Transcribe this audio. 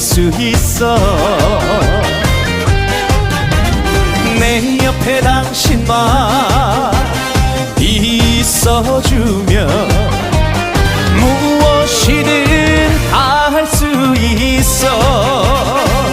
수 있어. 내 옆에 당신만 있어주면